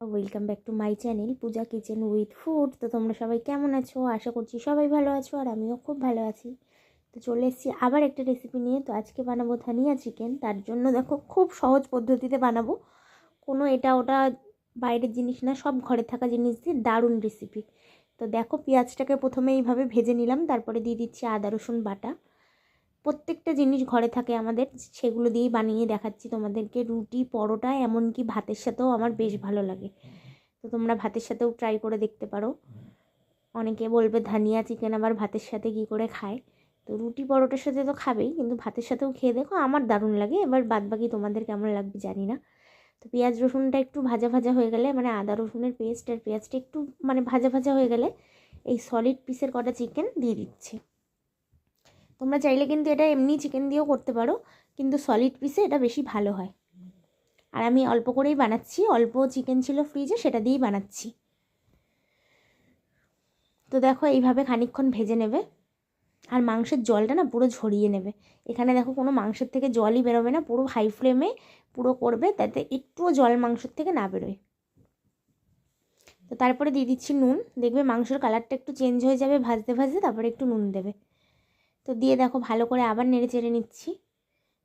Welcome back to my channel Puja kitchen with food তো তোমরা সবাই কেমন আছো? আশা করছি সবাই ভালো আছো আর আমিও খুব ভালো আছি। তো চলে এসেছি আবার একটা রেসিপি নিয়ে। তো আজকে বানাবো ধানিয়া চিকেন তার জন্য দেখো খুব সহজ পদ্ধতিতে বানাবো। কোনো এটা ওটা বাইরের জিনিস না, সব ঘরে থাকা জিনিস দিয়ে দারুণ রেসিপি তো দেখো পেঁয়াজটাকে প্রথমে এইভাবে ভেজে নিলাম। তারপরে দিয়ে দিচ্ছি আদা রসুন বাটা। প্রত্যেকটা জিনিস ঘরে থাকে আমাদের, সেগুলো দিয়েই বানিয়ে দেখাচ্ছি তোমাদেরকে। রুটি, পরোটা, এমনকি ভাতের সাথেও আমার বেশ ভালো লাগে। তো তোমরা ভাতের সাথেও ট্রাই করে দেখতে পারো। অনেকে বলবে ধানিয়া চিকেন আবার ভাতের সাথে কী করে খায়? তো রুটি, পরোটার সাথে তো খাবেই, কিন্তু ভাতের সাথেও খেয়ে দেখো, আমার দারুণ লাগে। এবার বাদ বাকি তোমাদের কেমন লাগবে জানি না। তো পেঁয়াজ রসুনটা একটু ভাজা ভাজা হয়ে গেলে মানে আদা রসুনের পেস্ট আর পেঁয়াজটা একটু মানে ভাজা ভাজা হয়ে গেলে, এই সলিড পিসের কটা চিকেন দিয়ে দিচ্ছি। তোমরা চাইলে কিন্তু এটা এমনি চিকেন দিয়েও করতে পারো, কিন্তু সলিড পিসে এটা বেশি ভালো হয়। আর আমি অল্প করেই বানাচ্ছি, অল্প চিকেন ছিল ফ্রিজে সেটা দিয়েই বানাচ্ছি। তো দেখো এইভাবে খানিকক্ষণ ভেজে নেবে, আর মাংসের জলটা না পুরো ঝরিয়ে নেবে। এখানে দেখো কোনো মাংসের থেকে জলই বেরোবে না, পুরো হাই ফ্লেমে পুরো করবে, তাতে একটুও জল মাংসের থেকে না বেরোয়। তো তারপরে দিয়ে দিচ্ছি নুন, দেখবে মাংসের কালারটা একটু চেঞ্জ হয়ে যাবে, ভাজতে ভাজতে তারপরে একটু নুন দেবে। তো দিয়ে দেখো ভালো করে আবার নেড়ে চেড়ে নিচ্ছি।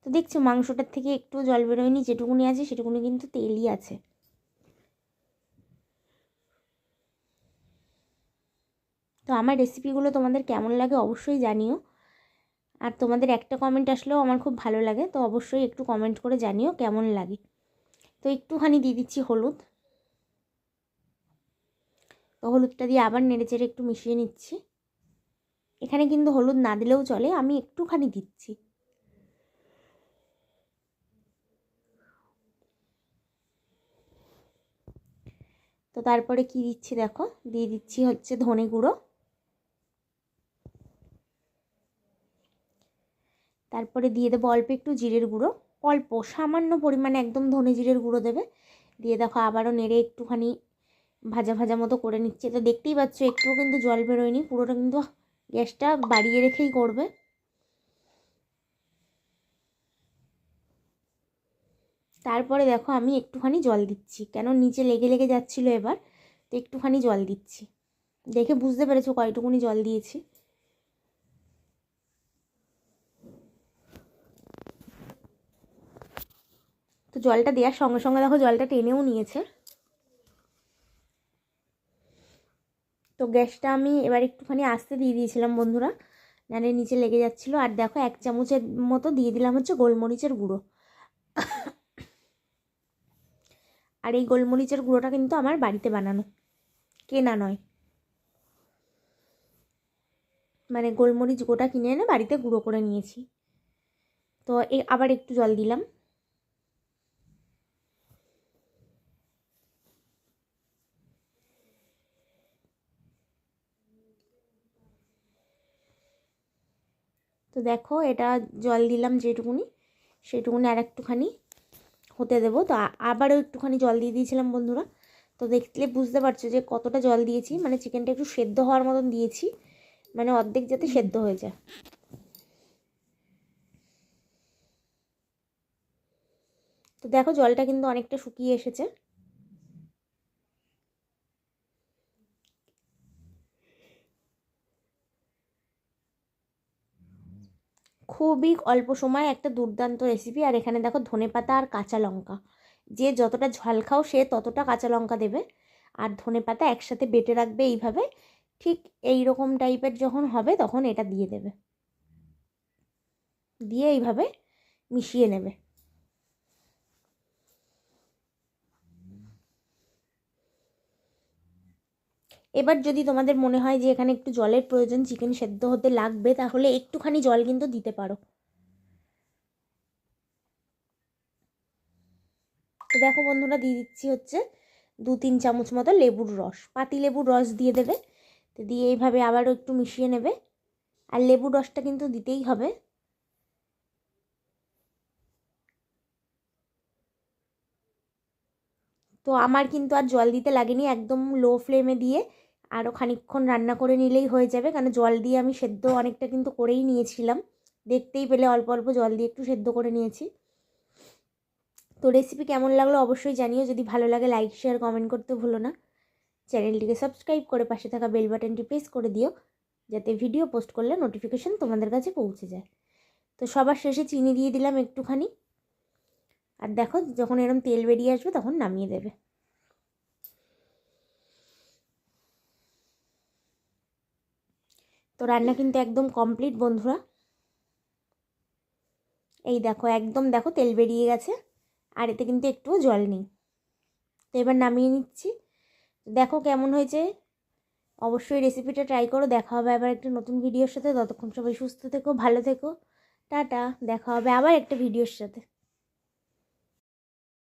তো দেখছ মাংসটার থেকে একটু জল বেরোয়নি, যেটুকুনি আছে সেটুকুনি কিন্তু তেলই আছে। তো আমার রেসিপিগুলো তোমাদের কেমন লাগে অবশ্যই জানিও। আর তোমাদের একটা কমেন্ট আসলেও আমার খুব ভালো লাগে, তো অবশ্যই একটু কমেন্ট করে জানিও কেমন লাগে। তো একটুখানি দিয়ে দিচ্ছি হলুদ। তো হলুদটা দিয়ে আবার নেড়ে চেড়ে একটু মিশিয়ে নিচ্ছি। এখানে কিন্তু হলুদ না দিলেও চলে, আমি একটুখানি দিচ্ছি। তো তারপরে কি দিচ্ছি দেখো? দিয়ে দিচ্ছি হচ্ছে ধনে গুঁড়ো। তারপরে দিয়ে দেবো অল্প একটু জিরের গুঁড়ো। অল্প, সামান্য পরিমাণে একদম ধনে জিরের গুঁড়ো দেবে। দিয়ে দেখো আবারও নেড়ে একটুখানি ভাজা ভাজা মতো করে নিচ্ছে। তো দেখতেই পাচ্ছ, একটুও কিন্তু জল বেরোয়নি, পুরোটা কিন্তু গ্যাসটা বাড়িয়ে রেখেই করবে। তারপরে দেখো আমি একটুখানি জল দিচ্ছি, কেন নিচে লেগে লেগে যাচ্ছিল এবার, তো একটুখানি জল দিচ্ছি। দেখে বুঝতে পেরেছ কয়টুকুনি জল দিয়েছি। তো জলটা দেওয়ার সঙ্গে সঙ্গে দেখো জলটা টেনেও নিয়েছে তো গ্যাসটা আমি এবার একটুখানি আস্তে দিয়ে দিয়েছিলাম, বন্ধুরা। নালে নিচে লেগে যাচ্ছিল। আর দেখো, এক চামচের মতো দিয়ে দিলাম হচ্ছে গোলমরিচের গুঁড়ো। আর এই গোলমরিচের গুঁড়োটা কিন্তু আমার বাড়িতে বানানো। কেনা নয়। মানে গোলমরিচ গোটা কিনে এনে বাড়িতে গুঁড়ো করে নিয়েছি। তো এ আবার একটু জল দিলাম। তো দেখো, এটা জল দিলাম যেটুকুনি, সেটুকুনি আর একটুখানি হতে দেবো। তো আবারও একটুখানি জল দিয়ে দিয়েছিলাম বন্ধুরা। তো দেখলে বুঝতে পারছ যে কতটা জল দিয়েছি। মানে চিকেনটা একটু সেদ্ধ হওয়ার মতন দিয়েছি। মানে অর্ধেক যাতে সেদ্ধ হয়ে যায়। তো দেখো, জলটা কিন্তু অনেকটা শুকিয়ে এসেছে। খুবই অল্প সময় একটা দুর্দান্ত রেসিপি আর এখানে দেখো ধনে পাতা আর কাঁচা লঙ্কা। যে যতটা ঝাল খাও সে ততটা কাঁচা লঙ্কা দেবে। আর ধনে পাতা একসাথে বেটে রাখবে এইভাবে। ঠিক এই রকম টাইপের যখন হবে তখন এটা দিয়ে দেবে। দিয়ে এইভাবে মিশিয়ে নেবে। এবার যদি তোমাদের মনে হয় যে এখানে একটু জলের প্রয়োজন, চিকেন সেদ্ধ হতে লাগবে, তাহলে একটুখানি জল কিন্তু দিতে পারো। তো দেখো বন্ধুরা, দিয়ে দিচ্ছি হচ্ছে দু তিন চামচ মতো লেবুর রস। পাতি লেবুর রস দিয়ে দেবে। তো দিয়ে এইভাবে আবারও একটু মিশিয়ে নেবে। আর লেবুর রসটা কিন্তু দিতেই হবে। তো আমার কিন্তু আর জল দিতে লাগেনি, একদম লো ফ্লেমে দিয়ে আরও খানিকক্ষণ রান্না করে নিলেই হয়ে যাবে। কারণ জল দিয়ে আমি সেদ্ধ অনেকটা কিন্তু করেই নিয়েছিলাম। দেখতেই পেলে অল্প অল্প জল দিয়ে একটু সেদ্ধ করে নিয়েছি। তো তো রেসিপি কেমন লাগল অবশ্যই জানিও। যদি ভালো লাগে লাইক শেয়ার কমেন্ট করতে ভুলো না। চ্যানেলটিকে সাবস্ক্রাইব করে পাশে থাকা বেল বাটনটি প্রেস করে দিও, যাতে ভিডিও পোস্ট করলে নোটিফিকেশান তোমাদের কাছে পৌঁছে যায়। তো সবার শেষে চিনি দিয়ে দিলাম একটুখানি। আর দেখো, যখন এরম তেল বেরিয়ে আসবে তখন নামিয়ে দেবে। তো রান্না কিন্তু একদম কমপ্লিট বন্ধুরা। এই দেখো, একদম দেখো তেল বেরিয়ে গেছে, আর এতে কিন্তু একটুও জল নেই। তো এবার নামিয়ে নিচ্ছি। দেখো কেমন হয়েছে। অবশ্যই রেসিপিটা ট্রাই করো। দেখা হবে আবার একটা নতুন ভিডিওর সাথে। ততক্ষণ সবাই সুস্থ থেকো, ভালো থেকো। টাটা। দেখা হবে আবার একটা ভিডিওর সাথে।